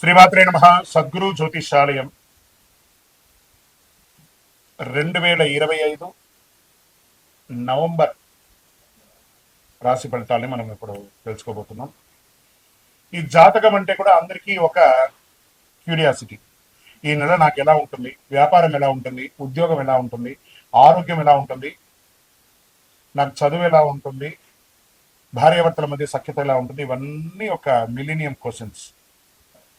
శ్రీమాత్రే నమ. సద్గురు జ్యోతిషాలయం. రెండు వేల ఇరవై ఐదు నవంబర్ రాశి ఫలితాలని మనం ఇప్పుడు తెలుసుకోబోతున్నాం. ఈ జాతకం అంటే కూడా అందరికీ ఒక క్యూరియాసిటీ. ఈ నెల నాకు ఎలా ఉంటుంది? వ్యాపారం ఎలా ఉంటుంది? ఉద్యోగం ఎలా ఉంటుంది? ఆరోగ్యం ఎలా ఉంటుంది? నాకు చదువు ఎలా ఉంటుంది? భార్యాభర్తల మధ్య సఖ్యత ఎలా ఉంటుంది? ఇవన్నీ ఒక మిలీనియం క్వశ్చన్స్.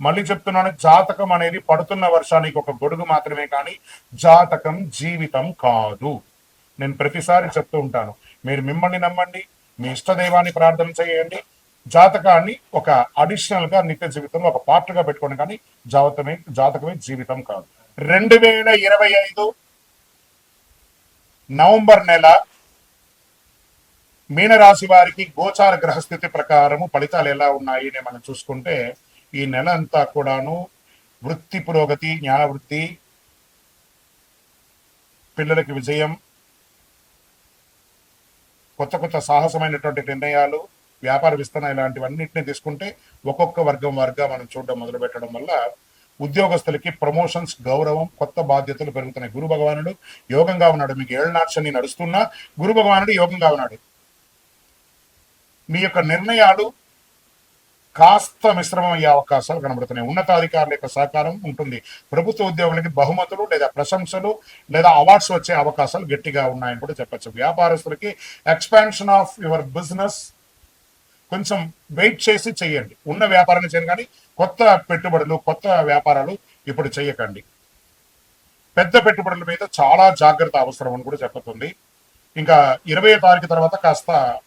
మళ్ళీ చెప్తున్నాను జాతకం అనేది పడుతున్న వర్షానికి ఒక గొడుగు మాత్రమే కానీ జాతకం జీవితం కాదు. నేను ప్రతిసారి చెప్తూ ఉంటాను మీరు మిమ్మల్ని నమ్మండి మీ ఇష్టదైవాన్ని ప్రార్థన చేయండి. జాతకాన్ని ఒక అడిషనల్గా నిత్య జీవితంలో ఒక పార్ట్గా పెట్టుకోండి కానీ జాతకమే జాతకమే జీవితం కాదు. రెండు వేల ఇరవై ఐదు నవంబర్ నెల మీనరాశి వారికి గోచార గ్రహస్థితి ప్రకారము ఫలితాలు ఎలా ఉన్నాయి అని మనం చూసుకుంటే ఈ నెల అంతా కూడాను వృత్తి పురోగతి జ్ఞానవృత్తి పిల్లలకి విజయం కొత్త కొత్త సాహసమైనటువంటి నిర్ణయాలు వ్యాపార విస్తరణ ఇలాంటివన్నింటినీ తీసుకుంటే ఒక్కొక్క వర్గం వర్గా మనం చూడడం మొదలు పెట్టడం వల్ల ఉద్యోగస్తులకి ప్రమోషన్స్ గౌరవం కొత్త బాధ్యతలు పెరుగుతున్నాయి. గురు భగవానుడు యోగంగా ఉన్నాడు. మీకు ఏళ్ళనాక్షని నడుస్తున్నా గురు భగవానుడు యోగంగా ఉన్నాడు. మీ యొక్క నిర్ణయాలు కాస్త మిశ్రమం అయ్యే అవకాశాలు కనబడుతున్నాయి. ఉన్నతాధికారుల యొక్క సహకారం ఉంటుంది. ప్రభుత్వ ఉద్యోగులకి బహుమతులు లేదా ప్రశంసలు లేదా అవార్డ్స్ వచ్చే అవకాశాలు గట్టిగా ఉన్నాయని కూడా చెప్పచ్చు. వ్యాపారస్తులకి ఎక్స్పాన్షన్ ఆఫ్ యువర్ బిజినెస్ కొంచెం వెయిట్ చేసి చేయండి ఉన్న వ్యాపారాన్ని చేయండి కానీ కొత్త పెట్టుబడులు కొత్త వ్యాపారాలు ఇప్పుడు చేయకండి పెద్ద పెట్టుబడుల మీద చాలా జాగ్రత్త అవసరం అని కూడా చెప్పుతుంది. ఇంకా ఇరవై తారీఖు తర్వాత కాస్త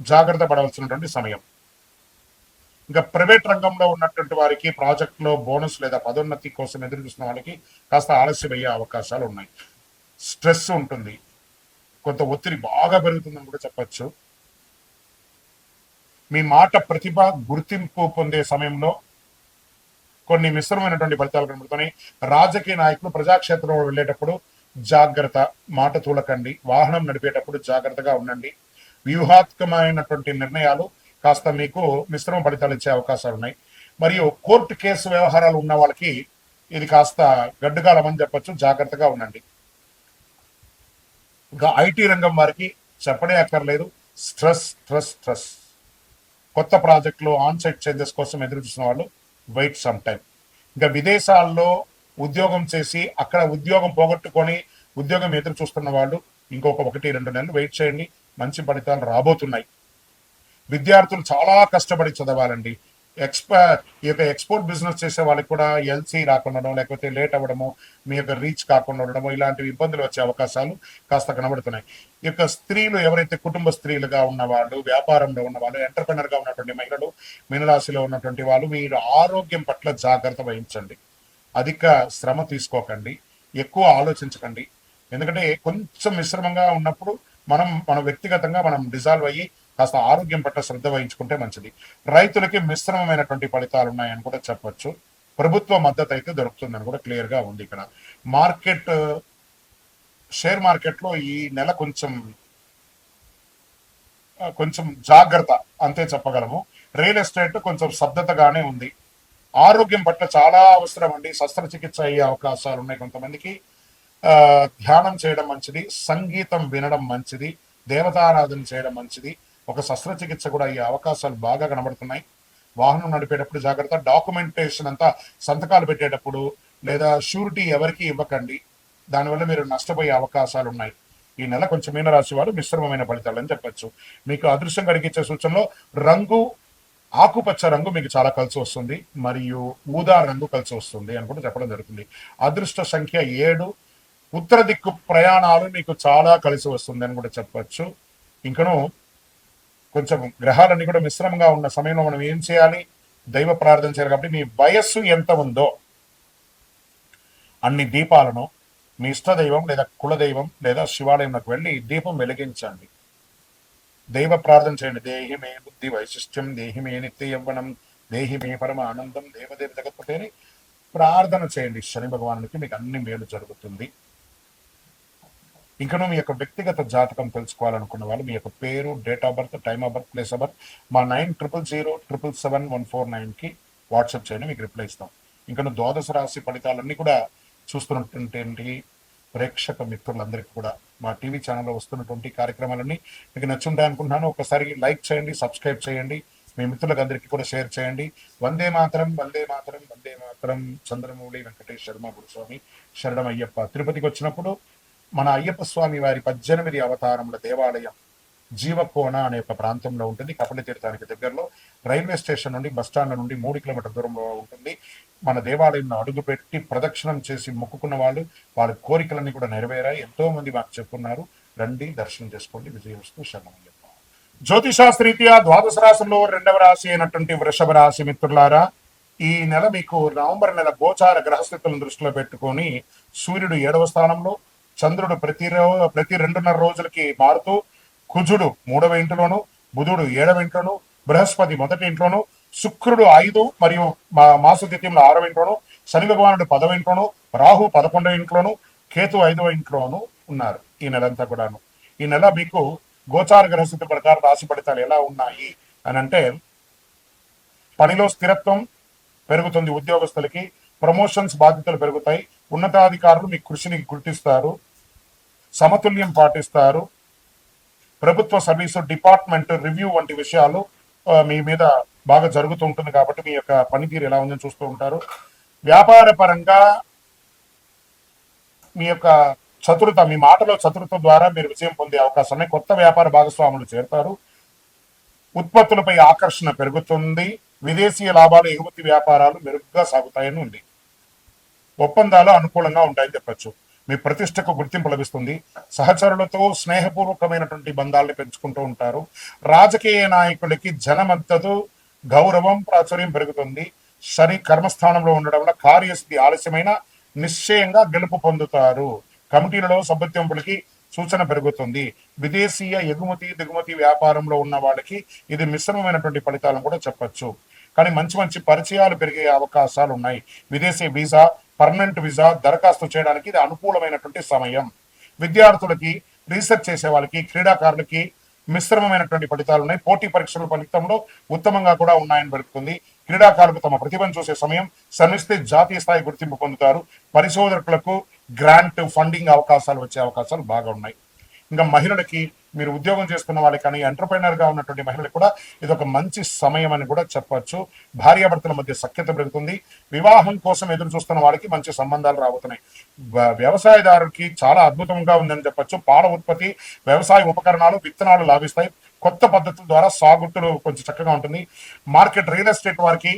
జాగ్రత్త పడవలసినటువంటి సమయం. ఇంకా ప్రైవేట్ రంగంలో ఉన్నటువంటి వారికి ప్రాజెక్టులో బోనస్ లేదా పదోన్నతి కోసం ఎదురు చూసిన వాళ్ళకి కాస్త ఆలస్యం అయ్యే అవకాశాలు ఉన్నాయి. స్ట్రెస్ ఉంటుంది. కొంత ఒత్తిడి బాగా పెరుగుతుందని కూడా చెప్పచ్చు. మీ మాట ప్రతిభ గుర్తింపు పొందే సమయంలో కొన్ని మిశ్రమైనటువంటి ఫలితాలు కనబడుతున్నాయి. రాజకీయ నాయకులు ప్రజాక్షేత్రంలో వెళ్ళేటప్పుడు జాగ్రత్త మాట తూలకండి. వాహనం నడిపేటప్పుడు జాగ్రత్తగా ఉండండి. వ్యూహాత్మకమైనటువంటి నిర్ణయాలు కాస్త మీకు మిశ్రమ ఫలితాలు ఇచ్చే అవకాశాలు ఉన్నాయి. మరియు కోర్టు కేసు వ్యవహారాలు ఉన్న వాళ్ళకి ఇది కాస్త గడ్డుకాలం అని చెప్పొచ్చు. జాగ్రత్తగా ఉండండి. ఇంకా ఐటీ రంగం వారికి చెప్పడే అక్కర్లేదు. Stress stress stress. కొత్త ప్రాజెక్టులు ఆన్ సైట్ చేంజెస్ కోసం ఎదురు చూసిన వాళ్ళు వెయిట్ సమ్ టైం ఇంకా విదేశాల్లో ఉద్యోగం చేసి అక్కడ ఉద్యోగం పోగొట్టుకొని ఉద్యోగం ఎదురు చూస్తున్న వాళ్ళు ఇంకొక ఒకటి రెండు నెలలు వెయిట్ చేయండి. మంచి ఫలితాలు రాబోతున్నాయి. విద్యార్థులు చాలా కష్టపడి చదవాలండి. ఎక్స్ప ఈ యొక్క ఎక్స్పోర్ట్ బిజినెస్ చేసే వాళ్ళకి కూడా ఎల్సీ రాకుండా లేకపోతే లేట్ అవ్వడము మీ యొక్క రీచ్ కాకుండా ఉండడము ఇలాంటివి ఇబ్బందులు వచ్చే అవకాశాలు కాస్త కనబడుతున్నాయి. ఈ యొక్క స్త్రీలు ఎవరైతే కుటుంబ స్త్రీలుగా ఉన్నవాళ్ళు వ్యాపారంలో ఉన్నవాళ్ళు ఎంటర్ప్రినర్గా ఉన్నటువంటి మహిళలు మీనరాశిలో ఉన్నటువంటి వాళ్ళు మీరు ఆరోగ్యం పట్ల జాగ్రత్త వహించండి. అధిక శ్రమ తీసుకోకండి. ఎక్కువ ఆలోచించకండి. ఎందుకంటే కొంచెం మిశ్రమంగా ఉన్నప్పుడు మనం మన వ్యక్తిగతంగా మనం డిజాల్వ్ అయ్యి కాస్త ఆరోగ్యం పట్ల శ్రద్ధ వహించుకుంటే మంచిది. రైతులకి మిశ్రమమైనటువంటి ఫలితాలు ఉన్నాయని కూడా చెప్పొచ్చు. ప్రభుత్వ మద్దతు అయితే దొరుకుతుందని కూడా క్లియర్గా ఉంది ఇక్కడ. మార్కెట్ షేర్ మార్కెట్లో ఈ నెల కొంచెం కొంచెం జాగ్రత్త అంతే చెప్పగలము. రియల్ ఎస్టేట్ కొంచెం శబ్దతగానే ఉంది. ఆరోగ్యం పట్ల చాలా అవసరం అండి. శస్త్రచికిత్స అయ్యే అవకాశాలు ఉన్నాయి కొంతమందికి. ధ్యానం చేయడం మంచిది. సంగీతం వినడం మంచిది. దేవతారాధన చేయడం మంచిది. ఒక శస్త్రచికిత్స కూడా అయ్యే అవకాశాలు బాగా కనబడుతున్నాయి. వాహనం నడిపేటప్పుడు జాగ్రత్త డాక్యుమెంటేషన్ అంతా సంతకాలు పెట్టేటప్పుడు లేదా షూరిటీ ఎవరికి ఇవ్వకండి. దానివల్ల మీరు నష్టపోయే అవకాశాలు ఉన్నాయి. ఈ నెల కొంచెం మీనరాశి వారు మిశ్రమమైన ఫలితాలు అని మీకు అదృశ్యం కలిగించే సూచనలో రంగు ఆకుపచ్చ రంగు మీకు చాలా కలిసి వస్తుంది. మరియు ఊదా రంగు కలిసి వస్తుంది అని కూడా చెప్పడం జరుగుతుంది. అదృష్ట సంఖ్య ఏడు. ఉత్తర దిక్కు ప్రయాణాలు మీకు చాలా కలిసి వస్తుంది అని కూడా చెప్పచ్చు. ఇంకను కొంచెం గ్రహాలన్నీ కూడా మిశ్రమంగా ఉన్న సమయంలో మనం ఏం చేయాలి? దైవ ప్రార్థన చేయాలి కాబట్టి మీ వయస్సు ఎంత ఉందో అన్ని దీపాలను మీ ఇష్ట దైవం లేదా కులదైవం లేదా శివాలయంలోకి వెళ్ళి దీపం వెలిగించండి. దైవ ప్రార్థన చేయండి. దేహిమే బుద్ధి వైశిష్ట్యం దేహిమే నిత్య యవ్వనం దేహిమే పరమ ఆనందం దేవదేవ జగత్పతి అని ప్రార్థన చేయండి. శని భగవానునికి మీకు అన్ని మేలు జరుగుతుంది. ఇంకనూ మీ యొక్క వ్యక్తిగత జాతకం తెలుసుకోవాలనుకున్న వాళ్ళు మీ యొక్క పేరు date of birth time of birth place of birth మా nine triple zero triple seven one four నైన్కి వాట్సాప్ చేయండి మీకు రిప్లై ఇస్తాం. ఇంకను ద్వాదశ రాశి ఫలితాలన్నీ కూడా చూస్తున్నటువంటి ప్రేక్షక మిత్రులందరికీ కూడా మా టీవీ ఛానల్లో వస్తున్నటువంటి కార్యక్రమాలన్నీ మీకు నచ్చుంటాయి అనుకుంటున్నాను. ఒకసారి లైక్ చేయండి సబ్స్క్రైబ్ చేయండి మీ మిత్రులకు అందరికీ కూడా షేర్ చేయండి. వందే మాతరం వందే మాతరం వందే మాతరం. చంద్రమౌళి వెంకటేష్ శర్మ గురుస్వామి శరణం అయ్యప్ప తిరుపతికి వచ్చినప్పుడు మన అయ్యప్ప స్వామి వారి పద్దెనిమిది అవతారముల దేవాలయం జీవకోన అనే ఒక ప్రాంతంలో ఉంటుంది. కపలి తీర్థానికి దగ్గరలో రైల్వే స్టేషన్ నుండి బస్ స్టాండ్ నుండి మూడు కిలోమీటర్ దూరంలో ఉంటుంది. మన దేవాలయంలో అడుగుపెట్టి ప్రదక్షిణం చేసి మొక్కుకున్న వాళ్ళు వాళ్ళ కోరికలన్నీ కూడా నెరవేరాయి. ఎంతో మంది మాకు చెప్పున్నారు రండి దర్శనం చేసుకోండి విజయవస్తు శరణం జ్యోతిషాస్త్రీత్యా ద్వాదశ రాశుల్లో రెండవ రాశి అయినటువంటి వృషభ రాశి మిత్రులారా ఈ నెల మీకు నవంబర్ నెల గోచార గ్రహస్థితులను దృష్టిలో పెట్టుకొని సూర్యుడు ఏడవ స్థానంలో చంద్రుడు ప్రతి రో- ప్రతి రెండున్నర రోజులకి మారుతూ కుజుడు మూడవ ఇంట్లోను బుధుడు ఏడవ ఇంట్లోను బృహస్పతి మొదటి ఇంట్లోను శుక్రుడు ఐదు మరియు మా మాస ఆరవ ఇంట్లోను శని భగవానుడు పదవ ఇంట్లోను రాహు పదకొండవ ఇంట్లోను కేతు ఐదవ ఇంట్లోను ఉన్నారు ఈ నెలంతా కూడాను. ఈ నెల మీకు గోచార గ్రహస్థితి ప్రకారం రాశి ఫలితాలు ఎలా ఉన్నాయి అని అంటే పనిలో స్థిరత్వం పెరుగుతుంది ఉద్యోగస్తులకి ప్రమోషన్స్ బాధ్యతలు పెరుగుతాయి ఉన్నతాధికారులు మీ కృషిని గుర్తిస్తారు సమతుల్యం పాటిస్తారు. ప్రభుత్వ సర్వీసు డిపార్ట్మెంట్ రివ్యూ వంటి విషయాలు మీ మీద బాగా జరుగుతూ ఉంటుంది కాబట్టి మీ యొక్క పనితీరు ఎలా ఉందని చూస్తూ ఉంటారు. వ్యాపార పరంగా మీ యొక్క చతురత మీ మాటలో చతురత ద్వారా మీరు విజయం పొందే అవకాశం ఉన్నాయి కొత్త వ్యాపార భాగస్వాములు చేరతారు. ఉత్పత్తులపై ఆకర్షణ పెరుగుతుంది. విదేశీయ లాభాలు ఎగుమతి వ్యాపారాలు మెరుగ్గా సాగుతాయని ఉంది. ఒప్పందాలు అనుకూలంగా ఉంటాయని చెప్పచ్చు. మీ ప్రతిష్టకు గుర్తింపు లభిస్తుంది. సహచరులతో స్నేహపూర్వకమైనటువంటి బంధాలను పెంచుకుంటూ ఉంటారు. రాజకీయ నాయకులకి జనమద్దతు గౌరవం ప్రాచుర్యం పెరుగుతుంది. శని కర్మస్థానంలో ఉండడం వల్ల కార్యసిద్ధి ఆలస్యమైన నిశ్చయంగా గెలుపు పొందుతారు. కమిటీలలో సభ్యత్వంపులకి సూచన పెరుగుతుంది. విదేశీయ ఎగుమతి దిగుమతి వ్యాపారంలో ఉన్న వాళ్ళకి ఇది మిశ్రమమైనటువంటి ఫలితాలను కూడా చెప్పచ్చు. కానీ మంచి మంచి పరిచయాలు పెరిగే అవకాశాలు ఉన్నాయి విదేశీ వీసా పర్మనెంట్ వీసా దరఖాస్తు చేయడానికి ఇది అనుకూలమైనటువంటి సమయం. విద్యార్థులకి రీసెర్చ్ చేసే వాళ్ళకి క్రీడాకారులకి మిశ్రమమైనటువంటి ఫలితాలు ఉన్నాయి. పోటీ పరీక్షల ఫలితంలో ఉత్తమంగా కూడా ఉన్నాయని పెడుతుంది క్రీడాకారులకు తమ ప్రతిభను చూసే సమయం శ్రమిస్తే జాతీయ స్థాయి గుర్తింపు పొందుతారు. పరిశోధకులకు గ్రాంట్ ఫండింగ్ అవకాశాలు వచ్చే అవకాశాలు బాగా ఉన్నాయి. ఇంకా మహిళలకి మీరు ఉద్యోగం చేసుకున్న వాళ్ళకి కానీ ఎంటర్ప్రైనర్గా ఉన్నటువంటి మహిళలకు కూడా ఇది ఒక మంచి సమయం అని కూడా చెప్పవచ్చు భార్యాభర్తల మధ్య సఖ్యత పెరుగుతుంది. వివాహం కోసం ఎదురు చూస్తున్న వాళ్ళకి మంచి సంబంధాలు రాబోతున్నాయి. వ్యవసాయదారుకి చాలా అద్భుతంగా ఉందని చెప్పొచ్చు. పాల ఉత్పత్తి వ్యవసాయ ఉపకరణాలు విత్తనాలు లాభిస్తాయి. కొత్త పద్ధతుల ద్వారా సాగుతులు కొంచెం చక్కగా ఉంటుంది. మార్కెట్ రియల్ ఎస్టేట్ వారికి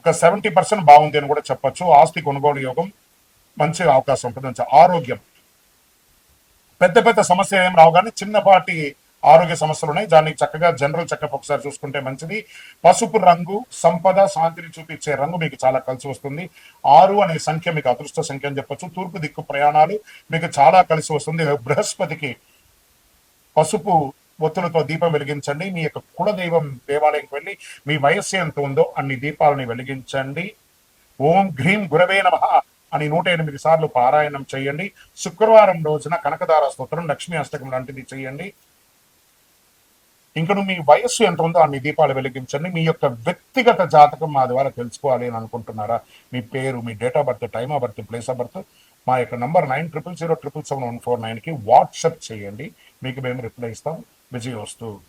ఒక సెవెంటీ పర్సెంట్ బాగుంది అని కూడా చెప్పొచ్చు. ఆస్తి కొనుగోలు యోగం మంచి అవకాశం ఉంటుంది. ఆరోగ్యం పెద్ద పెద్ద సమస్య ఏం రావు కానీ చిన్నపాటి ఆరోగ్య సమస్యలు ఉన్నాయి. దానికి చక్కగా జనరల్ చెకప్ ఒకసారి చూసుకుంటే మంచిది. పసుపు రంగు సంపద శాంతిని చూపించే రంగు మీకు చాలా కలిసి వస్తుంది. ఆరు అనే సంఖ్య మీకు అదృష్ట సంఖ్య అని చెప్పొచ్చు. తూర్పు దిక్కు ప్రయాణాలు మీకు చాలా కలిసి వస్తుంది. బృహస్పతికి పసుపు ఒత్తులతో దీపం వెలిగించండి. మీ యొక్క కులదైవం దేవాలయంకి వెళ్ళి మీ వయస్సు ఎంత ఉందో అన్ని దీపాలని వెలిగించండి. ఓం గ్రీం గురవే నమ. అని నూట ఎనిమిది సార్లు పారాయణం చేయండి. శుక్రవారం రోజున కనకదార స్తోత్రం లక్ష్మీ అష్టకం లాంటిది చేయండి. ఇంకను మీ వయస్సు ఎంత ఉందో అన్ని దీపాలు వెలిగించండి. మీ యొక్క వ్యక్తిగత జాతకం మా ద్వారా తెలుసుకోవాలి అని అనుకుంటున్నారా? మీ పేరు మీ date of birth time of birth place of birth మా యొక్క number nine triple zero triple seven one four నైన్కి వాట్సాప్ చేయండి. మీకు మేము రిప్లై ఇస్తాం. విజయ్ వస్తూ